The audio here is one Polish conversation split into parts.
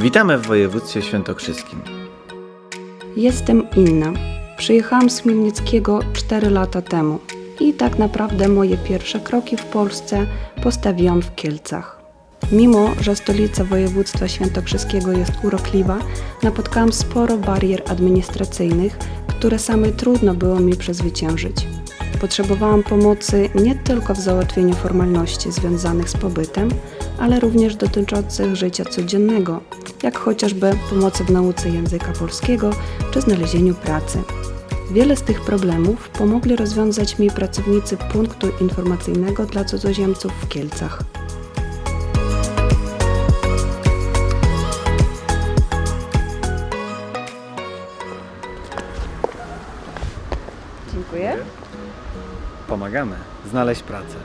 Witamy w województwie świętokrzyskim. Jestem Inna. Przyjechałam z Chmielnickiego 4 lata temu i tak naprawdę moje pierwsze kroki w Polsce postawiłam w Kielcach. Mimo, że stolica województwa świętokrzyskiego jest urokliwa, napotkałam sporo barier administracyjnych, które same trudno było mi przezwyciężyć. Potrzebowałam pomocy nie tylko w załatwieniu formalności związanych z pobytem, ale również dotyczących życia codziennego, jak chociażby pomocy w nauce języka polskiego czy znalezieniu pracy. Wiele z tych problemów pomogli rozwiązać mi pracownicy punktu informacyjnego dla cudzoziemców w Kielcach. Dziękuję. Pomagamy znaleźć pracę.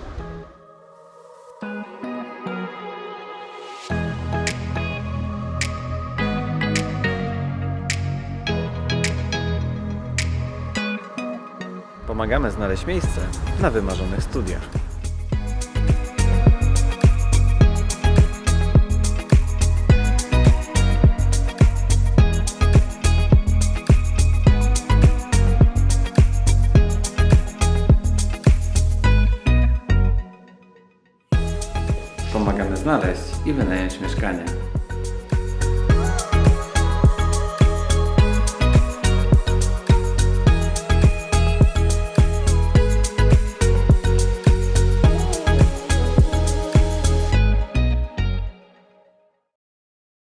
Pomagamy znaleźć miejsce na wymarzonych studiach. Pomagamy znaleźć i wynająć mieszkanie.